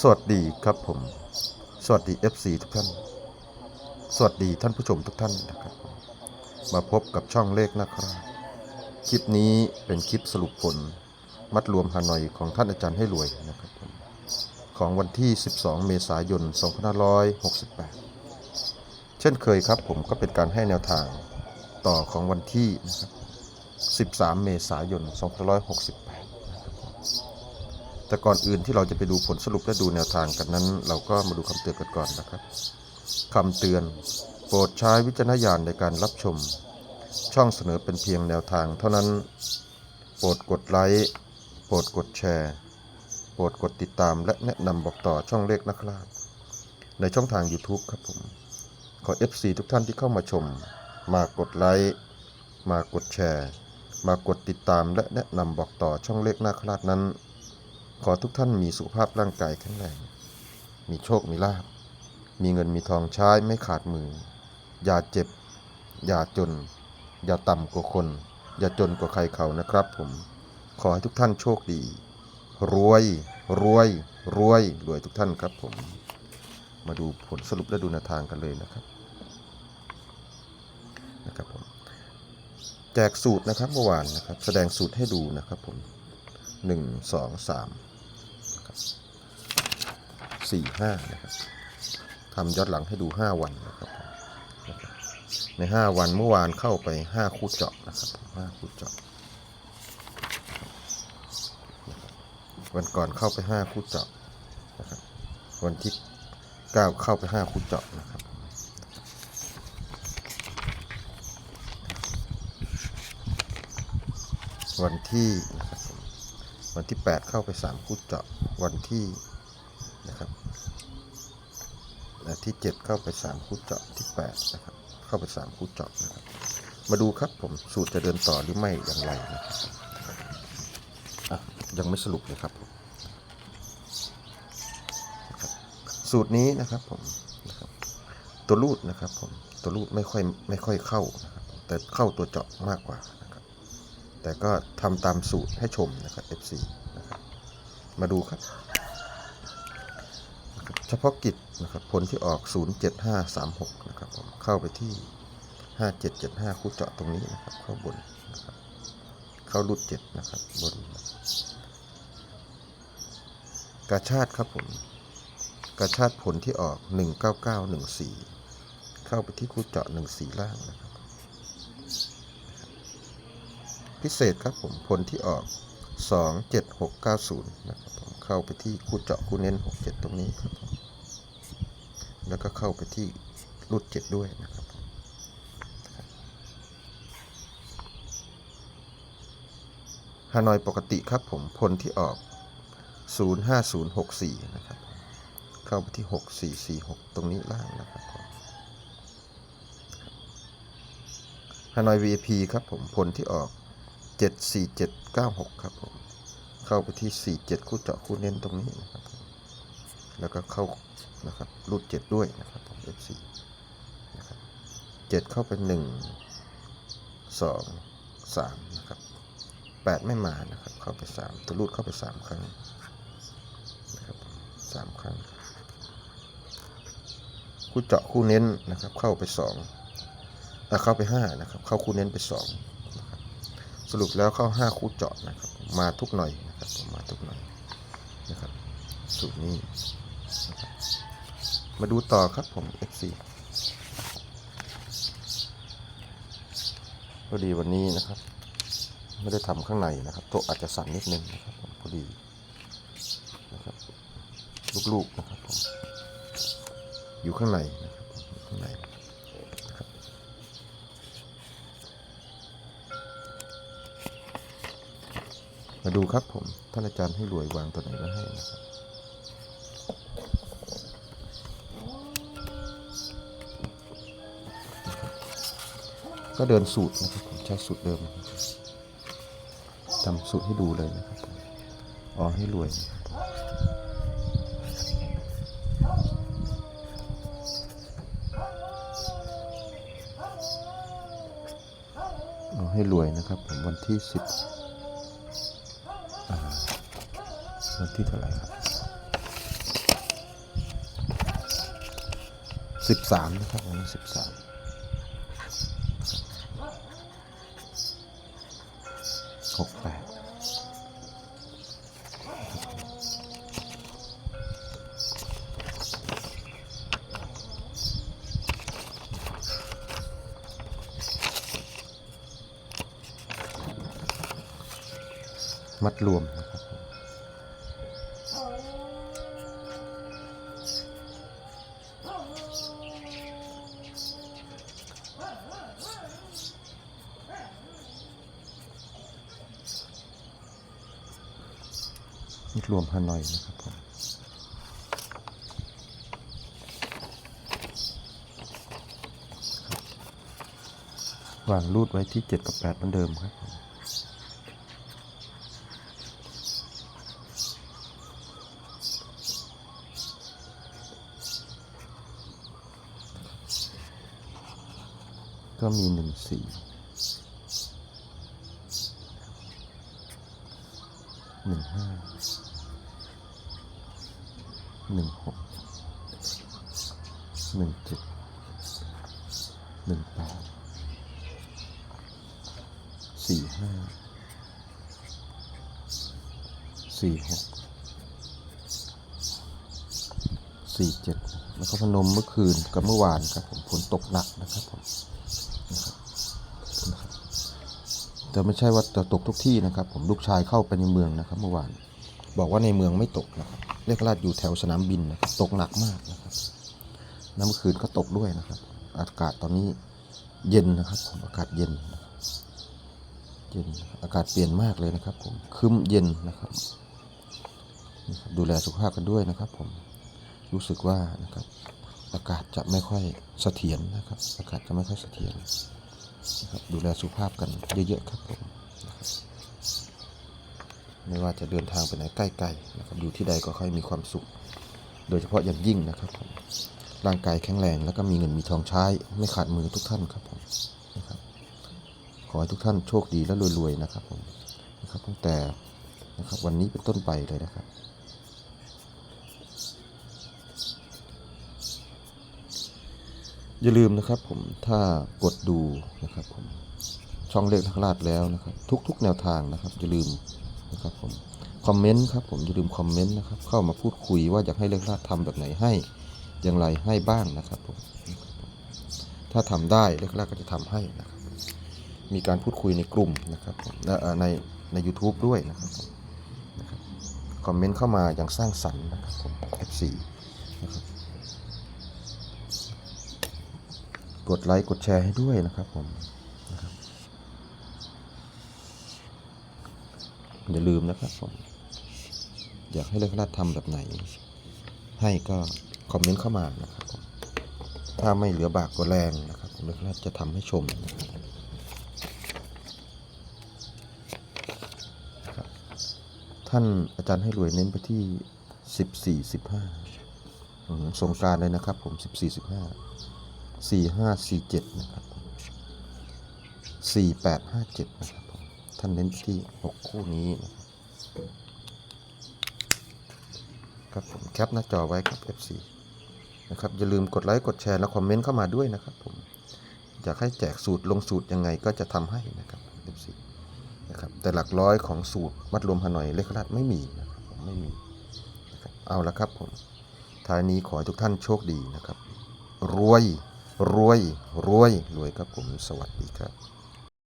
สวัสดีครับผม สวัสดี FC ทุกท่าน สวัสดีท่านผู้ชมทุกท่านนะครับ มาพบกับช่องเลขนะครับ คลิปนี้เป็นคลิปสรุปผล มัดรวมฮานอยของท่านอาจารย์ให้รวยนะครับผมของวันที่ 12 เมษายน 2568 เช่นเคยครับผมก็เป็นการให้แนวทางต่อของวันที่นะครับ 13 เมษายน 2568นะครับผม แต่ก่อนอื่นที่เราจะไปดูผลสรุปและดูแนวทางกันนั้น เราก็มาดูคำเตือนกันก่อนนะครับคำเตือน โปรดใช้วิจารณญาณในการรับชม ช่องเสนอเป็นเพียงแนวทางเท่านั้น โปรดกดไลค์โปรดกดแชร์ โปรดกดติดตามและแนะนำบอกต่อช่องเลขนะครับ ในช่องทาง YouTube ครับผม ขอ FC ทุกท่านที่เข้ามาชม มากดไลค์มากดแชร์ มากดติดตามและแนะนำบอกต่อช่องเลขหน้าคราชนั้น ขอทุกท่านมีสุขภาพร่างกายแข็งแรง มีโชค มีลาภ มีเงินมีทองใช้ไม่ขาดมือ อย่าเจ็บ อย่าจน อย่าต่ำกว่าคน อย่าจนกว่าใครเขานะครับผม ขอให้ทุกท่านโชคดี รวย รวย รวย รวยทุกท่านครับผม มาดูผลสรุปและดูแนวทางกันเลยนะครับ นะครับผม แจกสูตรนะครับเมื่อวานนะครับ แสดงสูตรให้ดูนะครับผม หนึ่งสองสามนะครับสี่ห้านะครับทำย้อนหลังให้ดูห้าวันนะครับในห้าวันเมื่อวานเข้าไปห้าคู่เจาะนะครับห้าคู่เจาะวันก่อนเข้าไปห้าคู่เจาะนะครับวันที่เก้าเข้าไปห้าคู่เจาะนะครับวันที่ วันที่ 8 เข้าไป 3 คู่เจาะวันที่นะครับที่ 7 เข้าไป 3 คู่เจาะที่8นะครับเข้าไป 3 คู่เจาะนะครับ มาดูครับผมสูตรจะเดินต่อหรือไม่อย่างไรนะครับอะยังไม่สรุปเลยครับผมสูตรนี้นะครับผมนะครับตัวรูดนะครับผมตัวรูดไม่ค่อยไม่ค่อยเข้านะครับแต่เข้าตัวเจาะมากกว่านะ แต่ก็ทำตามสูตรให้ชมนะครับ FC นะครับมาดูครับ เฉพาะกิจนะครับผลที่ออก 07536 นะครับผมเข้าไปที่ 5775 คู่เจาะตรงนี้นะครับ เข้าบนนะครับเข้ารุด7นะครับบน กาชาติครับผมกาชาติผลที่ออก 19914 เข้าไปที่คู่เจาะ14 ล่างนะครับ พิเศษครับผมผลที่ออก 27690 นะครับผมเข้าไปที่คู่เจาะคู่เน้น 67 ตรงนี้ครับผมแล้วก็เข้าไปที่รูด7ด้วยนะครับฮานอยปกติครับผมผลที่ออก 05064 นะครับเข้าไปที่ 6446 ตรงนี้ล่างนะครับผมฮานอย VIP ครับผมผลที่ออก 74796 ครับผมเข้าไปที่ 47 คู่เจาะคู่เน้นตรงนี้นะครับ แล้วก็เข้านะครับรูด 7 ด้วยนะครับผม F4 นะครับ7เข้าไป 1 2 3 นะครับ 8 ไม่มานะครับ เข้าไป3ตัวรูดเข้าไป 3 ครั้งนะครับผม3ครั้ง คู่เจาะคู่เน้นนะครับ เข้าไป2อะเข้าไป5นะครับ เข้าคู่เน้นไป 2 สรุปแล้วเข้า 5 คู่เจาะนะครับ มาทุกหน่อยนะครับมาทุกหน่อยนะครับสูตรนี้นะครับมาดูต่อครับผม FC พอดีวันนี้นะครับ ไม่ได้ทำข้างในนะครับโต๊ะอาจจะสั่นนิดนึงนะครับพอดีนะครับลูกๆนะครับผมอยู่ข้างในนะครับข้างใน มาดูครับผมท่านอาจารย์ให้รวยวางตัวไหนมาให้นะครับก็เดินสูตรนะครับผมใช้สูตรเดิมทำสูตรให้ดูเลยนะครับอ๋อให้รวยนะคให้รวยนะครับผมวันที่สิบ วัทีเท่าไหร่ครับสิบสามนะครับวันที่สิบสามหกแปดมัดรวมนะ นี่รวมฮานอยนะครับผมวางรูดไว้ที่ 7 กับ 8 เหมือนเดิมครับก็มี 1 4 หนึ่งห้า หนึ่งหกหนึ่งเจ็ดหนึ่งแปดสี่ห้าสี่หกสี่เจ็ดแล้วก็พนมเมื่อคืนกับเมื่อวานครับผมฝนตกหนักนะครับผมนะครับแต่ไม่ใช่ว่าจะตกทุกที่นะครับ ผมลูกชายเข้าไปในเมืองนะครับ เมื่อวาน บอกว่าในเมืองไม่ตกนะครับ เรียกลาดอยู่แถวสนามบินนะครับตกหนักมากนะครับน้ำเมื่อคืนก็ตกด้วยนะครับ อากาศตอนนี้เย็นนะครับผมอากาศเย็นเย็นอากาศเปลี่ยนมากเลยนะครับผมครึ้มเย็นนะครับ ดูแลสุขภาพกันด้วยนะครับ ผมรู้สึกว่านะครับ อากาศจะไม่ค่อยเสถียรนะครับ อากาศจะไม่ค่อยเสถียรนะครับดูแลสุขภาพกันเยอะๆครับผมนะครับ ไม่ว่าจะเดินทางไปไหนใกล้ๆนะครับอยู่ที่ใดก็ค่อยมีความสุข โดยเฉพาะอย่างยิ่งนะครับผมร่างกายแข็งแรงแล้วก็มีเงินมีทองใช้ ไม่ขาดมือทุกท่านครับผมนะครับขอให้ทุกท่านโชคดีและรวยๆนะครับผมนะครับตั้งแต่นะครับวันนี้เป็นต้นไปเลยนะครับอย่าลืมนะครับผมถ้ากดดูนะครับผมช่องเลขทักราชแล้วนะครับ ทุกๆแนวทางนะครับอย่าลืม นะครับผมคอมเมนต์ครับผมอย่าลืมคอมเมนต์นะครับเข้ามาพูดคุยว่าอยากให้เลขราชทำแบบไหนให้อย่างไรให้บ้างนะครับผมถ้าทำได้เลขราก็จะทำให้นะครับมีการพูดคุยในกลุ่มนะครับในใน YouTube ด้วยนะครับนะครับคอมเมนต์เข้ามาอย่างสร้างสรรค์นะครับผม F4 นะครับกดไลค์กดแชร์ให้ด้วยนะครับผมนะครับ อย่าลืมนะครับผมอยากให้เลือกลาดทำแบบไหน ให้ก็คอมเมนต์เข้ามานะครับผมถ้าไม่เหลือบากกว่าแรงนะครับผมเลือกลาดจะทำให้ชมนะครับท่านอาจารย์ให้รวยเน้นไปที่สิบสี่สิบห้าสงการเลยนะครับผมสิบสี่สิบห้าสี่ห้าสี่เจ็ดนะครับสี่แปดห้าเจ็ดนะครับ ท่านเน้นที่หกคู่นี้นะครับครับผมแคปหน้าจอไว้ครับ FC นะครับอย่าลืมกดไลค์กดแชร์และคอมเมนต์เข้ามาด้วยนะครับผมอยากให้แจกสูตรลงสูตรยังไงก็จะทำให้นะครับ FC นะครับแต่หลักร้อยของสูตรมัดรวมฮานอยเลขราดไม่มีนะครับผมไม่มีนะครับเอาละครับผมท้ายนี้ขอให้ทุกท่านโชคดีนะครับ รวยรวยรวยรวยครับผมสวัสดีครับ